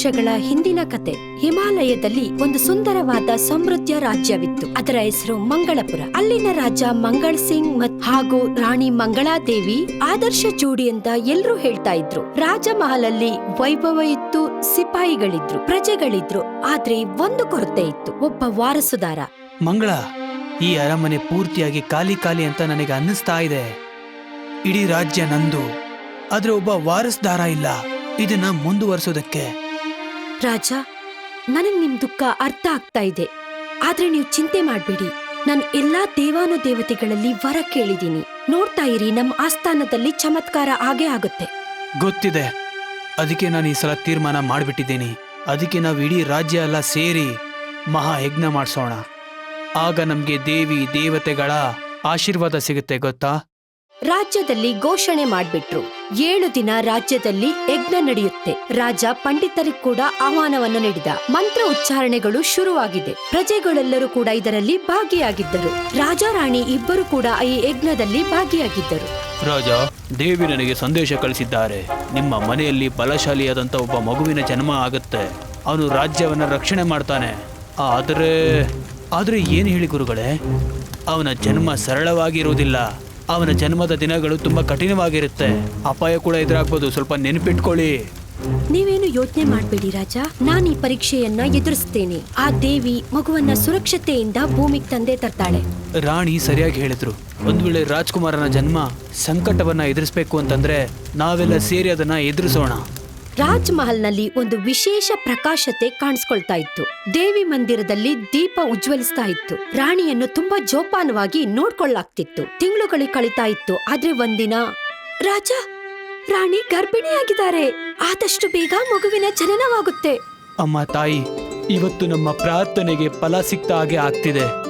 ವರ್ಷಗಳ ಹಿಂದಿನ ಕತೆ. ಹಿಮಾಲಯದಲ್ಲಿ ಒಂದು ಸುಂದರವಾದ ಸಮೃದ್ಧ ರಾಜ್ಯವಿತ್ತು. ಅದರ ಹೆಸರು ಮಂಗಳಪುರ. ಅಲ್ಲಿನ ರಾಜ ಮಂಗಳ್ ಸಿಂಗ್ ಹಾಗೂ ರಾಣಿ ಮಂಗಳಾದೇವಿ ಆದರ್ಶ ಜೋಡಿ ಅಂತ ಎಲ್ಲರೂ ಹೇಳ್ತಾ ಇದ್ರು. ರಾಜಮಹಲಲ್ಲಿ ವೈಭವ ಇತ್ತು, ಸಿಪಾಯಿಗಳಿದ್ರು, ಪ್ರಜೆಗಳಿದ್ರು. ಆದ್ರೆ ಒಂದು ಕೊರತೆ ಇತ್ತು, ಒಬ್ಬ ವಾರಸುದಾರ. ಮಂಗಳ, ಈ ಅರಮನೆ ಪೂರ್ತಿಯಾಗಿ ಖಾಲಿ ಖಾಲಿ ಅಂತ ನನಗೆ ಅನ್ನಿಸ್ತಾ ಇದೆ. ಇಡೀ ರಾಜ್ಯ ನಂದು. ಆದ್ರೆ ಒಬ್ಬ ವಾರಸುದಾರ ಇಲ್ಲ. ಇದನ್ನ ಮುಂದುವರಿಸೋದಕ್ಕೆ ರಾಜ ನನಗ್ ನಿಮ್ ದುಃಖ ಅರ್ಥ ಆಗ್ತಾ ಇದೆ. ಆದ್ರೆ ನೀವು ಚಿಂತೆ ಮಾಡ್ಬೇಡಿ. ನಾನು ಎಲ್ಲಾ ದೇವಾನು ದೇವತೆಗಳಲ್ಲಿ ವರ ಕೇಳಿದೀನಿ ನೋಡ್ತಾ ಇರಿ ನಮ್ಮ ಆಸ್ಥಾನದಲ್ಲಿ ಚಮತ್ಕಾರ ಆಗೇ ಆಗುತ್ತೆ. ಗೊತ್ತಿದೆ. ಅದಕ್ಕೆ ನಾನು ಈ ಸಲ ತೀರ್ಮಾನ ಮಾಡಿಬಿಟ್ಟಿದ್ದೀನಿ. ಅದಕ್ಕೆ ನಾವು ಇಡೀ ರಾಜ್ಯ ಎಲ್ಲ ಸೇರಿ ಮಹಾ ಯಜ್ಞ ಮಾಡಿಸೋಣ. ಆಗ ನಮ್ಗೆ ದೇವಿ ದೇವತೆಗಳ ಆಶೀರ್ವಾದ ಸಿಗುತ್ತೆ ಗೊತ್ತಾ? ರಾಜ್ಯದಲ್ಲಿ ಘೋಷಣೆ ಮಾಡ್ಬಿಟ್ರು. ಏಳು ದಿನ ರಾಜ್ಯದಲ್ಲಿ ಯಜ್ಞ ನಡೆಯುತ್ತೆ. ರಾಜ ಪಂಡಿತರಿಗೆ ಕೂಡ ಆಹ್ವಾನವನ್ನು ನೀಡಿದ. ಮಂತ್ರ ಉಚ್ಚಾರಣೆಗಳು ಶುರುವಾಗಿದೆ. ಪ್ರಜೆಗಳೆಲ್ಲರೂ ಕೂಡ ಇದರಲ್ಲಿ ಭಾಗಿಯಾಗಿದ್ದರು. ರಾಜ ರಾಣಿ ಇಬ್ಬರು ಕೂಡ ಈ ಯಜ್ಞದಲ್ಲಿ ಭಾಗಿಯಾಗಿದ್ದರು. ರಾಜ, ದೇವಿ ನನಗೆ ಸಂದೇಶ ಕಳಿಸಿದ್ದಾರೆ. ನಿಮ್ಮ ಮನೆಯಲ್ಲಿ ಬಲಶಾಲಿಯಾದಂತ ಒಬ್ಬ ಮಗುವಿನ ಜನ್ಮ ಆಗುತ್ತೆ. ಅವನು ರಾಜ್ಯವನ್ನ ರಕ್ಷಣೆ ಮಾಡ್ತಾನೆ. ಆದರೆ, ಆದ್ರೆ ಏನು ಹೇಳಿ ಗುರುಗಳೇ? ಅವನ ಜನ್ಮ ಸರಳವಾಗಿರುವುದಿಲ್ಲ. ಅವನ ಜನ್ಮದ ದಿನಗಳು ತುಂಬಾ ಕಠಿಣವಾಗಿರುತ್ತೆ. ಅಪಾಯ ಕೂಡ ಎದುರಾಗ್ಬೋದು. ಸ್ವಲ್ಪ ನೆನಪಿಟ್ಕೊಳ್ಳಿ. ನೀವೇನು ಯೋಚನೆ ಮಾಡಬೇಡಿ ರಾಜ. ನಾನು ಈ ಪರೀಕ್ಷೆಯನ್ನ ಎದುರಿಸ್ತೇನೆ. ಆ ದೇವಿ ಮಗುವನ್ನ ಸುರಕ್ಷತೆಯಿಂದ ಭೂಮಿಗೆ ತಂದೆ ತರ್ತಾಳೆ. ರಾಣಿ ಸರಿಯಾಗಿ ಹೇಳಿದ್ರು. ಒಂದ್ ವೇಳೆ ರಾಜ್ಕುಮಾರನ ಜನ್ಮ ಸಂಕಟವನ್ನ ಎದುರಿಸಬೇಕು ಅಂತಂದ್ರೆ ನಾವೆಲ್ಲ ಸೇರಿ ಅದನ್ನ ಎದುರಿಸೋಣ. ರಾಜ್ ಮಹಲ್ನಲ್ಲಿ ಒಂದು ವಿಶೇಷ ಪ್ರಕಾಶತೆ ಕಾಣಿಸ್ಕೊಳ್ತಾ ಇತ್ತು. ದೇವಿ ಮಂದಿರದಲ್ಲಿ ದೀಪ ಉಜ್ವಲಿಸ್ತಾ ಇತ್ತು. ರಾಣಿಯನ್ನು ತುಂಬಾ ಜೋಪಾನವಾಗಿ ನೋಡ್ಕೊಳ್ಳಾಗ್ತಿತ್ತು. ತಿಂಗಳುಗಳು ಕಳೀತಾ ಇತ್ತು. ಆದ್ರೆ ಒಂದಿನ, ರಾಜ, ರಾಣಿ ಗರ್ಭಿಣಿಯಾಗಿದ್ದಾರೆ. ಆದಷ್ಟು ಬೇಗ ಮಗುವಿನ ಜನನವಾಗುತ್ತೆ. ಅಮ್ಮ ತಾಯಿ, ಇವತ್ತು ನಮ್ಮ ಪ್ರಾರ್ಥನೆಗೆ ಫಲ ಸಿಕ್ತ ಹಾಗೆ ಆಗ್ತಿದೆ.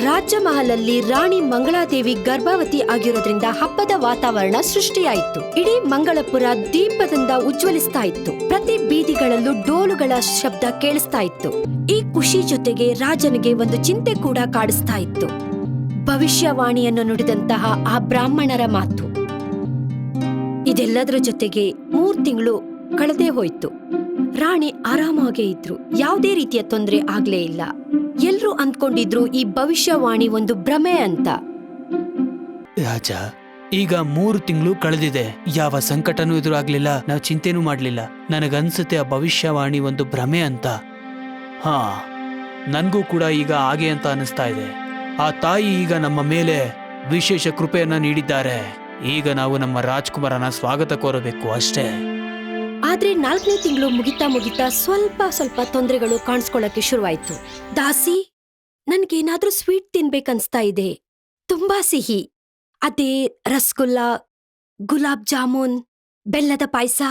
ರಾಜ್ಯ ಮಹಲಲ್ಲಿ ರಾಣಿ ಮಂಗಳಾದೇವಿ ಗರ್ಭವತಿ ಆಗಿರೋದ್ರಿಂದ ಹಬ್ಬದ ವಾತಾವರಣ ಸೃಷ್ಟಿಯಾಯಿತು. ಇಡೀ ಮಂಗಳಪುರ ದೀಪದಿಂದ ಉಜ್ವಲಿಸ್ತಾ ಇತ್ತು. ಪ್ರತಿ ಬೀದಿಗಳಲ್ಲೂ ಡೋಲುಗಳ ಶಬ್ದ ಕೇಳಿಸ್ತಾ ಇತ್ತು. ಈ ಖುಷಿ ಜೊತೆಗೆ ರಾಜನಿಗೆ ಒಂದು ಚಿಂತೆ ಕೂಡ ಕಾಡಿಸ್ತಾ ಇತ್ತು. ಭವಿಷ್ಯವಾಣಿಯನ್ನು ನುಡಿದಂತಹ ಆ ಬ್ರಾಹ್ಮಣರ ಮಾತು. ಇದೆಲ್ಲದರ ಜೊತೆಗೆ ಮೂರ್ ತಿಂಗಳು ಕಳೆದೇ ಹೋಯ್ತು. ರಾಣಿ ಆರಾಮಾಗೇ ಇದ್ರು. ಯಾವುದೇ ರೀತಿಯ ತೊಂದರೆ ಆಗ್ಲೇ ಇಲ್ಲ. ಎಲ್ರೂ ಅಂದ್ಕೊಂಡಿದ್ರು ಈ ಭವಿಷ್ಯವಾಣಿ ಒಂದು ಭ್ರಮೆ ಅಂತ. ರಾಜ, ಈಗ ಮೂರು ತಿಂಗಳು ಕಳೆದಿದೆ. ಯಾವ ಸಂಕಟನೂ ಎದುರಾಗ್ಲಿಲ್ಲ, ನಾವು ಚಿಂತೆನೂ ಮಾಡ್ಲಿಲ್ಲ. ನನಗನ್ಸುತ್ತೆ ಆ ಭವಿಷ್ಯವಾಣಿ ಒಂದು ಭ್ರಮೆ ಅಂತ. ಹಾ, ನನಗೂ ಕೂಡ ಈಗ ಹಾಗೆ ಅಂತ ಅನಿಸ್ತಾ ಇದೆ. ಆ ತಾಯಿ ಈಗ ನಮ್ಮ ಮೇಲೆ ವಿಶೇಷ ಕೃಪೆಯನ್ನ ನೀಡಿದ್ದಾರೆ. ಈಗ ನಾವು ನಮ್ಮ ರಾಜ್ಕುಮಾರನ ಸ್ವಾಗತ ಕೋರಬೇಕು ಅಷ್ಟೇ. ಆದ್ರೆ ನಾಲ್ಕನೇ ತಿಂಗಳು ಮುಗಿತಾ ಮುಗಿತಾ ಸ್ವಲ್ಪ ಸ್ವಲ್ಪ ತೊಂದರೆಗಳು ಕಾಣಿಸ್ಕೊಳ್ಳಕ್ಕೆ ಶುರುವಾಯ್ತು. ದಾಸಿ, ನನ್ಗೇನಾದ್ರೂ ಸ್ವೀಟ್ ತಿನ್ಬೇಕನ್ಸ್ತಾ ಇದೆ. ತುಂಬಾ ಸಿಹಿ. ಅದೇ ರಸಗುಲ್ಲ, ಗುಲಾಬ್ ಜಾಮೂನ್, ಬೆಲ್ಲದ ಪಾಯಸ.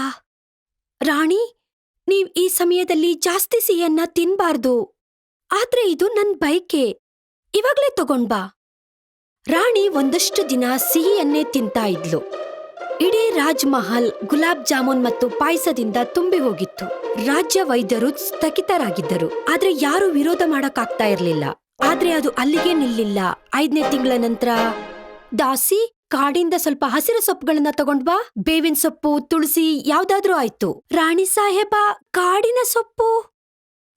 ರಾಣಿ, ನೀವ್ ಈ ಸಮಯದಲ್ಲಿ ಜಾಸ್ತಿ ಸಿಹಿಯನ್ನ ತಿನ್ಬಾರ್ದು. ಆದ್ರೆ ಇದು ನನ್ ಬಯಕೆ. ಇವಾಗ್ಲೇ ತಗೊಂಡ್ಬಾ ರಾಣಿ ಒಂದಷ್ಟು ದಿನ ಸಿಹಿಯನ್ನೇ ತಿಂತಾ ಇದ್ಲು. ಇಡೀ ರಾಜ್ ಮಹಲ್ ಗುಲಾಬ್ ಜಾಮೂನ್ ಮತ್ತು ಪಾಯಸದಿಂದ ತುಂಬಿ ಹೋಗಿತ್ತು. ರಾಜ್ಯ ವೈದ್ಯರು ಸ್ಥಗಿತರಾಗಿದ್ದರು. ಆದ್ರೆ ಯಾರು ವಿರೋಧ ಮಾಡಕ್ಕಾಗ್ತಾ ಇರಲಿಲ್ಲ. ಆದ್ರೆ ಅದು ಅಲ್ಲಿಗೆ ನಿಲ್ಲಿಲ್ಲ. ಐದನೇ ತಿಂಗಳ ನಂತರ, ದಾಸಿ, ಕಾಡಿಂದ ಸ್ವಲ್ಪ ಹಸಿರು ಸೊಪ್ಪುಗಳನ್ನ ತಗೊಂಡ್ ಬಾ. ಬೇವಿನ ಸೊಪ್ಪು, ತುಳಸಿ, ಯಾವ್ದಾದ್ರೂ ಆಯ್ತು. ರಾಣಿ ಸಾಹೇಬ, ಕಾಡಿನ ಸೊಪ್ಪು?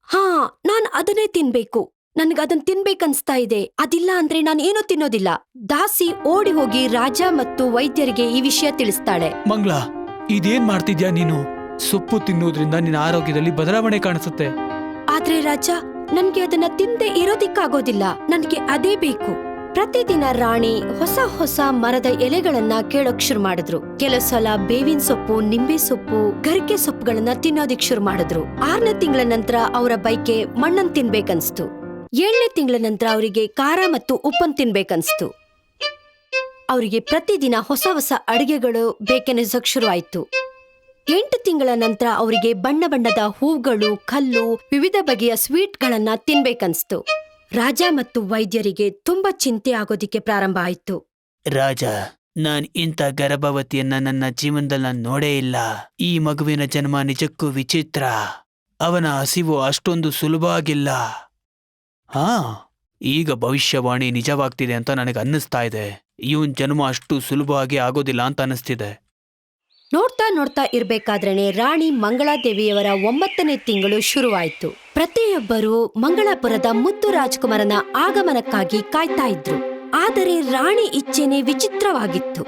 ಹಾ, ನಾನ್ ಅದನ್ನೇ ತಿನ್ಬೇಕು. ಅದನ್ ತಿನ್ಬೇಕನ್ಸ್ತಾ ಇದೆ. ಅದಿಲ್ಲ ಅಂದ್ರೆ ನಾನು ಏನೂ ತಿನ್ನೋದಿಲ್ಲ. ದಾಸಿ ಓಡಿ ಹೋಗಿ ರಾಜ ಮತ್ತು ವೈದ್ಯರಿಗೆ ಈ ವಿಷಯ ತಿಳಿಸ್ತಾಳೆ. ಮಂಗ್ಲಾ ಇದೇನ್ ಮಾಡ್ತಿದ್ಯಾ ನೀನು? ಸೊಪ್ಪು ತಿನ್ನೋದ್ರಿಂದ ನಿನ್ನ ಆರೋಗ್ಯದಲ್ಲಿ ಬದಲಾವಣೆ ಕಾಣಿಸುತ್ತೆ. ಆದ್ರೆ ರಾಜ ನನ್ಗೆ ಅದನ್ನ ತಿಂದೆ ಇರೋದಿಕ್ಕಾಗೋದಿಲ್ಲ. ನನ್ಗೆ ಅದೇ ಬೇಕು. ಪ್ರತಿದಿನ ರಾಣಿ ಹೊಸ ಹೊಸ ಮರದ ಎಲೆಗಳನ್ನ ಕೇಳೋಕ್ ಶುರು ಮಾಡಿದ್ರು. ಕೆಲವು ಸಲ ಬೇವಿನ ಸೊಪ್ಪು ನಿಂಬೆ ಸೊಪ್ಪು ಗರಿಕೆ ಸೊಪ್ಪುಗಳನ್ನ ತಿನ್ನೋದಿಕ್ ಶುರು ಮಾಡಿದ್ರು. ಆರನೇ ತಿಂಗಳ ನಂತರ ಅವರ ಬೈಕೆ ಮಣ್ಣನ್ ತಿನ್ಬೇಕನ್ಸ್ತು. ಏಳನೇ ತಿಂಗಳ ನಂತರ ಅವರಿಗೆ ಖಾರ ಮತ್ತು ಉಪ್ಪನ್ ತಿನ್ಬೇಕನ್ಸ್ತು ಅವರಿಗೆ ಪ್ರತಿದಿನ ಹೊಸ ಹೊಸ ಅಡಿಗೆಗಳು ಬೇಕೆನಿಸೋಕ್ ಶುರುವಾಯಿತು. ಎಂಟು ತಿಂಗಳ ನಂತರ ಅವರಿಗೆ ಬಣ್ಣ ಬಣ್ಣದ ಹೂಗಳು, ಕಲ್ಲು, ವಿವಿಧ ಬಗೆಯ ಸ್ವೀಟ್ಗಳನ್ನ ತಿನ್ಬೇಕನ್ಸ್ತು ರಾಜ ಮತ್ತು ವೈದ್ಯರಿಗೆ ತುಂಬಾ ಚಿಂತೆ ಆಗೋದಿಕ್ಕೆ ಪ್ರಾರಂಭ ಆಯ್ತು. ರಾಜ, ನಾನ್ ಇಂಥ ಗರ್ಭವತಿಯನ್ನ ನನ್ನ ಜೀವನದಲ್ಲಿ ನೋಡೇ ಇಲ್ಲ. ಈ ಮಗುವಿನ ಜನ್ಮ ನಿಜಕ್ಕೂ ವಿಚಿತ್ರ. ಅವನ ಹಸಿವು ಅಷ್ಟೊಂದು ಸುಲಭ ಆಗಿಲ್ಲ ಹಾ. ಈಗ ಭವಿಷ್ಯವಾಣಿ ನಿಜವಾಗ್ತಿದೆ ಅಂತ ನನಗೆ ಅನ್ನಿಸ್ತಾ ಇದೆ. ಇವನ್ ಜನ್ಮ ಅಷ್ಟು ಸುಲಭವಾಗಿ ಆಗೋದಿಲ್ಲ ಅಂತ ಅನ್ನಿಸ್ತಿದೆ. ನೋಡ್ತಾ ನೋಡ್ತಾ ಇರ್ಬೇಕಾದ್ರೇನೆ ರಾಣಿ ಮಂಗಳಾದೇವಿಯವರ ಒಂಬತ್ತನೇ ತಿಂಗಳು ಶುರುವಾಯಿತು. ಪ್ರತಿಯೊಬ್ಬರು ಮಂಗಳಾಪುರದ ಮುತ್ತು ರಾಜ್ಕುಮಾರನ ಆಗಮನಕ್ಕಾಗಿ ಕಾಯ್ತಾ ಇದ್ರು. ಆದರೆ ರಾಣಿ ಇಚ್ಛೆನೆ ವಿಚಿತ್ರವಾಗಿತ್ತು.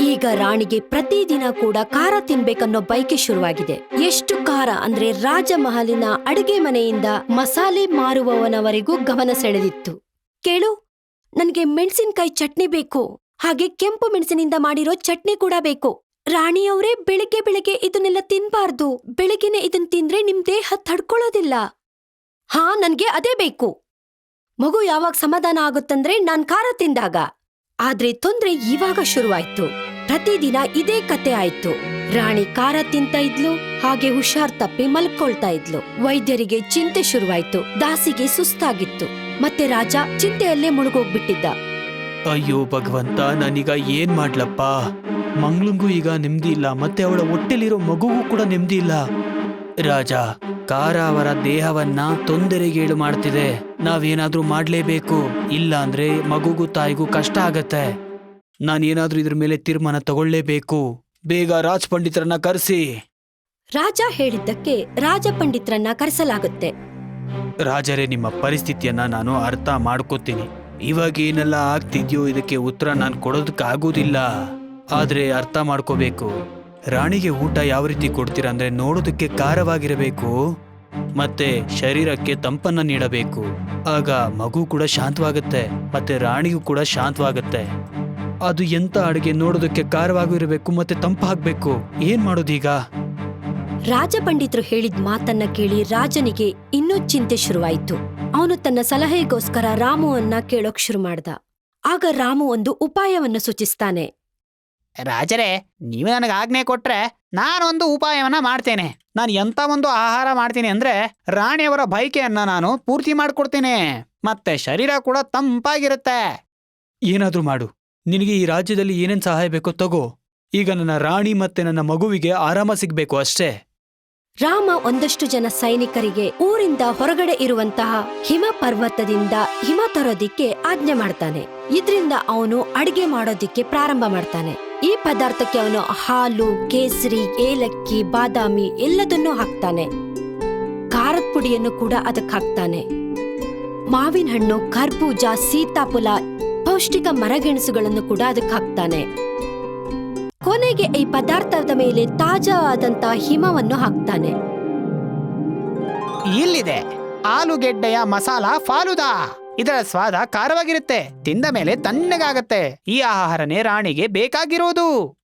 ಈಗ ರಾಣಿಗೆ ಪ್ರತಿದಿನ ಕೂಡ ಖಾರ ತಿನ್ಬೇಕನ್ನೋ ಬೈಕೆ ಶುರುವಾಗಿದೆ. ಎಷ್ಟು ಖಾರ ಅಂದ್ರೆ ರಾಜಮಹಲಿನ ಅಡುಗೆ ಮನೆಯಿಂದ ಮಸಾಲೆ ಮಾರುವವನವರೆಗೂ ಗಮನ ಸೆಳೆದಿತ್ತು. ಕೇಳು, ನನ್ಗೆ ಮೆಣಸಿನ್ಕಾಯಿ ಚಟ್ನಿ ಬೇಕು. ಹಾಗೆ ಕೆಂಪು ಮೆಣಸಿನಿಂದ ಮಾಡಿರೋ ಚಟ್ನಿ ಕೂಡ ಬೇಕು. ರಾಣಿಯವರೇ ಬೆಳಿಗ್ಗೆ ಬೆಳಿಗ್ಗೆ ಇದನ್ನೆಲ್ಲ ತಿನ್ಬಾರ್ದು. ಬೆಳಿಗ್ಗೆನೆ ಇದನ್ ತಿಂದ್ರೆ ನಿಮ್ ದೇಹ ತಡ್ಕೊಳ್ಳೋದಿಲ್ಲ. ಹಾ, ನನ್ಗೆ ಅದೇ ಬೇಕು. ಮಗು ಯಾವಾಗ ಸಮಾಧಾನ ಆಗುತ್ತಂದ್ರೆ ನಾನ್ ಖಾರ ತಿಂದಾಗ. ಆದ್ರೆ ತೊಂದ್ರೆ ಇವಾಗ ಶುರುವಾಯ್ತು. ಪ್ರತಿದಿನ ಇದೇ ಕತೆ ಆಯ್ತು. ರಾಣಿ ಖಾರ ತಿಂತ ಇದ್ಲು, ಹಾಗೆ ಹುಷಾರ್ ತಪ್ಪಿ ಮಲ್ಕೊಳ್ತಾ ಇದ್ಲು. ವೈದ್ಯರಿಗೆ ಚಿಂತೆ ಶುರುವಾಯ್ತು, ದಾಸಿಗೆ ಸುಸ್ತಾಗಿತ್ತು. ಮತ್ತೆ ರಾಜ ಚಿಂತೆಯಲ್ಲೇ ಮುಳುಗೋಗ್ಬಿಟ್ಟಿದ್ದ. ಅಯ್ಯೋ ಭಗವಂತ, ನಾನೀಗ ಏನ್ ಮಾಡ್ಲಪ್ಪ? ಮಂಗ್ಳಂಗೂ ಈಗ ನೆಮ್ಮದಿ ಇಲ್ಲ, ಮತ್ತೆ ಅವಳ ಹೊಟ್ಟೆಲಿರೋ ಮಗುಗೂ ಕೂಡ ನೆಮ್ಮದಿ ಇಲ್ಲ. ರಾಜ ಕಾರ ಅವರ ದೇಹವನ್ನ ತೊಂದರೆಗೀಡು ಮಾಡ್ತಿದೆ. ನಾವೇನಾದ್ರೂ ಮಾಡ್ಲೇಬೇಕು. ಇಲ್ಲ ಅಂದ್ರೆ ಮಗುಗೂ ತಾಯಿಗೂ ಕಷ್ಟ ಆಗತ್ತೆ. ನಾನೇನಾದ್ರೂ ಇದ್ರ ಮೇಲೆ ತೀರ್ಮಾನ ತಗೊಳ್ಳೇಬೇಕು. ಬೇಗ ರಾಜ್ ಪಂಡಿತರನ್ನ ಕರೆಸಿ. ರಾಜ ಹೇಳಿದ್ದಕ್ಕೆ ರಾಜ ಪಂಡಿತರನ್ನ ಕರೆಸಲಾಗುತ್ತೆ. ರಾಜರೇ ನಿಮ್ಮ ಪರಿಸ್ಥಿತಿಯನ್ನ ನಾನು ಅರ್ಥ ಮಾಡ್ಕೋತೀನಿ. ಇವಾಗ ಏನೆಲ್ಲ ಆಗ್ತಿದ್ಯೋ ಇದಕ್ಕೆ ಉತ್ತರ ನಾನು ಕೊಡೋದಕ್ಕಾಗೋದಿಲ್ಲ. ಆದ್ರೆ ಅರ್ಥ ಮಾಡ್ಕೋಬೇಕು. ರಾಣಿಗೆ ಊಟ ಯಾವ ರೀತಿ ಕೊಡ್ತೀರಾ ಅಂದ್ರೆ ನೋಡೋದಕ್ಕೆ ಖಾರವಾಗಿರಬೇಕು ಮತ್ತೆ ಶರೀರಕ್ಕೆ ತಂಪನ್ನ ನೀಡಬೇಕು. ಆಗ ಮಗು ಕೂಡ ಶಾಂತವಾಗುತ್ತೆ, ಮತ್ತೆ ರಾಣಿಗೂ ಕೂಡ ಶಾಂತವಾಗುತ್ತೆ. ಅದು ಎಂತ ಅಡುಗೆ ನೋಡೋದಕ್ಕೆ ಖಾರವಾಗೂ ಇರಬೇಕು ಮತ್ತೆ ತಂಪಾಗ್ಬೇಕು ಏನ್ ಮಾಡೋದೀಗ ರಾಜ ಪಂಡಿತರು ಹೇಳಿದ ಮಾತನ್ನ ಕೇಳಿ ರಾಜನಿಗೆ ಇನ್ನೂ ಚಿಂತೆ ಶುರುವಾಯಿತು. ಅವನು ತನ್ನ ಸಲಹೆಗೋಸ್ಕರ ರಾಮುವನ್ನ ಕೇಳೋಕ್ ಶುರು ಮಾಡ್ದ. ಆಗ ರಾಮು ಒಂದು ಉಪಾಯವನ್ನು ಸೂಚಿಸ್ತಾನೆ. ರಾಜರೇ, ನೀವು ನನಗೆ ಆಜ್ಞೆ ಕೊಟ್ರೆ ನಾನೊಂದು ಉಪಾಯವನ್ನ ಮಾಡ್ತೇನೆ. ನಾನು ಎಂತ ಒಂದು ಆಹಾರ ಮಾಡ್ತೀನಿ ಅಂದ್ರೆ ರಾಣಿಯವರ ಬೈಕೆಯನ್ನ ನಾನು ಪೂರ್ತಿ ಮಾಡ್ಕೊಡ್ತೇನೆ. ಮತ್ತೆ ಶರೀರ ಕೂಡ ತಂಪಾಗಿರುತ್ತೆ. ಏನಾದ್ರೂ ಮಾಡು. ನಿನಗೆ ಈ ರಾಜ್ಯದಲ್ಲಿ ಏನೇನು ಸಹಾಯ ಬೇಕೋ ತಗೋ. ಈಗ ನನ್ನ ರಾಣಿ ಮತ್ತೆ ನನ್ನ ಮಗುವಿಗೆ ಆರಾಮ ಸಿಗ್ಬೇಕು ಅಷ್ಟೇ. ರಾಮ ಒಂದಷ್ಟು ಜನ ಸೈನಿಕರಿಗೆ ಊರಿಂದ ಹೊರಗಡೆ ಇರುವಂತಹ ಹಿಮ ಪರ್ವತದಿಂದ ಹಿಮ ತರೋದಿಕ್ಕೆ ಆಜ್ಞೆ ಮಾಡ್ತಾನೆ. ಇದ್ರಿಂದ ಅವನು ಅಡಿಗೆ ಮಾಡೋದಿಕ್ಕೆ ಪ್ರಾರಂಭ ಮಾಡ್ತಾನೆ. ಈ ಪದಾರ್ಥಕ್ಕೆ ಅವನು ಹಾಲು, ಕೇಸರಿ, ಏಲಕ್ಕಿ, ಬಾದಾಮಿ ಎಲ್ಲದನ್ನೂ ಹಾಕ್ತಾನೆ. ಖಾರದ ಪುಡಿಯನ್ನು ಕೂಡ ಅದಕ್ಕೆ ಹಾಕ್ತಾನೆ. ಮಾವಿನ ಹಣ್ಣು, ಕರ್ಬೂಜ, ಸೀತಾಫಲ, ಪೌಷ್ಟಿಕ ಮರಗೆಣಸುಗಳನ್ನು ಕೂಡ ಅದಕ್ಕೆ ಹಾಕ್ತಾನೆ. ಕೊನೆಗೆ ಈ ಪದಾರ್ಥದ ಮೇಲೆ ತಾಜಾವಾದಂತ ಹಿಮವನ್ನು ಹಾಕ್ತಾನೆ. ಇಲ್ಲಿದೆ. ಆಲೂಗೆಡ್ಡೆಯ ಮಸಾಲ ಫಾಲುದಾ. ಇದರ ಸ್ವಾದ ಖಾರವಾಗಿರುತ್ತೆ. ತಿಂದ ಮೇಲೆ ತಣ್ಣಗಾಗತ್ತೆ. ಈ ಆಹಾರನೇ ರಾಣಿಗೆ ಬೇಕಾಗಿರೋದು.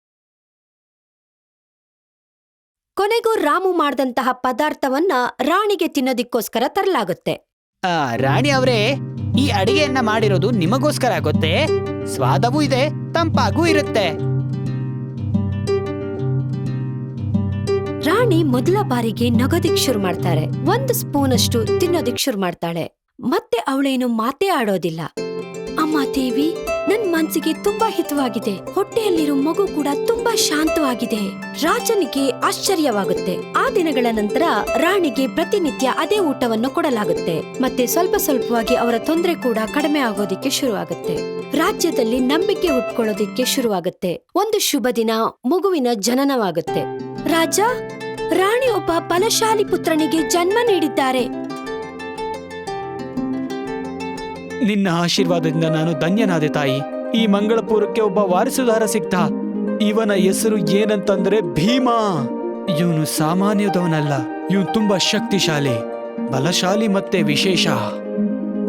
ಕೊನೆಗೂ ರಾಮು ಮಾಡಿದಂತಹ ಪದಾರ್ಥವನ್ನ ರಾಣಿಗೆ ತಿನ್ನೋದಿಕ್ಕೋಸ್ಕರ ತರಲಾಗುತ್ತೆ. ಆ, ರಾಣಿ ಅವರೇ ಈ ಅಡಿಗೆಯನ್ನ ಮಾಡಿರೋದು ನಿಮಗೋಸ್ಕರ ಆಗುತ್ತೆ ಸ್ವಾದವೂ ಇದೆ ತಂಪಾಗೂ ಇರುತ್ತೆ. ರಾಣಿ ಮೊದಲ ಬಾರಿಗೆ ನಗೋದಿಕ್ ಶುರು ಮಾಡ್ತಾರೆ. ಒಂದು ಸ್ಪೂನ್ ಅಷ್ಟು ತಿನ್ನೋದಿಕ್ ಶುರು ಮಾಡ್ತಾಳೆ. ಮತ್ತೆ ಅವಳೇನು ಮಾತೇ ಆಡೋದಿಲ್ಲ. ಅಮ್ಮ ದೇವಿ, ನನ್ ಮನ್ಸಿಗೆ ತುಂಬಾ ಹಿತವಾಗಿದೆ. ಹೊಟ್ಟೆಯಲ್ಲಿರೋ ಮಗು ಕೂಡ ತುಂಬಾ ಶಾಂತವಾಗಿದೆ. ರಾಜನಿಗೆ ಆಶ್ಚರ್ಯವಾಗುತ್ತೆ. ಆ ದಿನಗಳ ನಂತರ ರಾಣಿಗೆ ಪ್ರತಿನಿತ್ಯ ಅದೇ ಊಟವನ್ನು ಕೊಡಲಾಗುತ್ತೆ. ಮತ್ತೆ ಸ್ವಲ್ಪ ಸ್ವಲ್ಪವಾಗಿ ಅವರ ತೊಂದರೆ ಕೂಡ ಕಡಿಮೆ ಆಗೋದಿಕ್ಕೆ ಶುರುವಾಗುತ್ತೆ. ರಾಜ್ಯದಲ್ಲಿ ನಂಬಿಕೆ ಉಟ್ಕೊಳ್ಳೋದಿಕ್ಕೆ ಶುರುವಾಗುತ್ತೆ. ಒಂದು ಶುಭ ದಿನ ಮಗುವಿನ ಜನನವಾಗುತ್ತೆ. ರಾಜ, ರಾಣಿ ಒಬ್ಬ ಬಲಶಾಲಿ ಪುತ್ರನಿಗೆ ಜನ್ಮ ನೀಡಿದ್ದಾರೆ. ನಿನ್ನ ಆಶೀರ್ವಾದದಿಂದ ನಾನು ಧನ್ಯನಾದೆ ತಾಯಿ. ಈ ಮಂಗಳಪುರಕ್ಕೆ ಒಬ್ಬ ವಾರಿಸುದಾರ ಸಿಕ್ತ. ಇವನ ಹೆಸರು ಏನಂತಂದ್ರೆ ಭೀಮಾ. ಇವನು ಸಾಮಾನ್ಯದವನಲ್ಲ, ಇವನು ತುಂಬಾ ಶಕ್ತಿಶಾಲಿ, ಬಲಶಾಲಿ ಮತ್ತೆ ವಿಶೇಷ.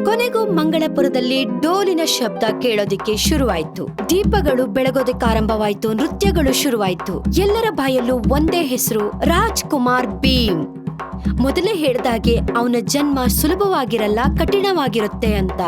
ಕೊನೆಗೂ ಮಂಗಳಪುರದಲ್ಲಿ ಡೋಲಿನ ಶಬ್ದ ಕೇಳೋದಿಕ್ಕೆ ಶುರುವಾಯ್ತು. ದೀಪಗಳು ಬೆಳಗೋದಕ್ಕೆ ಆರಂಭವಾಯ್ತು, ನೃತ್ಯಗಳು ಶುರುವಾಯ್ತು. ಎಲ್ಲರ ಬಾಯಲ್ಲೂ ಒಂದೇ ಹೆಸರು, ರಾಜ್ಕುಮಾರ್ ಭೀಮ್. ಮೊದಲೇ ಹೇಳ್ದಾಗೆ ಅವನ ಜನ್ಮ ಸುಲಭವಾಗಿರಲ್ಲ ಕಠಿಣವಾಗಿರುತ್ತೆ ಅಂತ.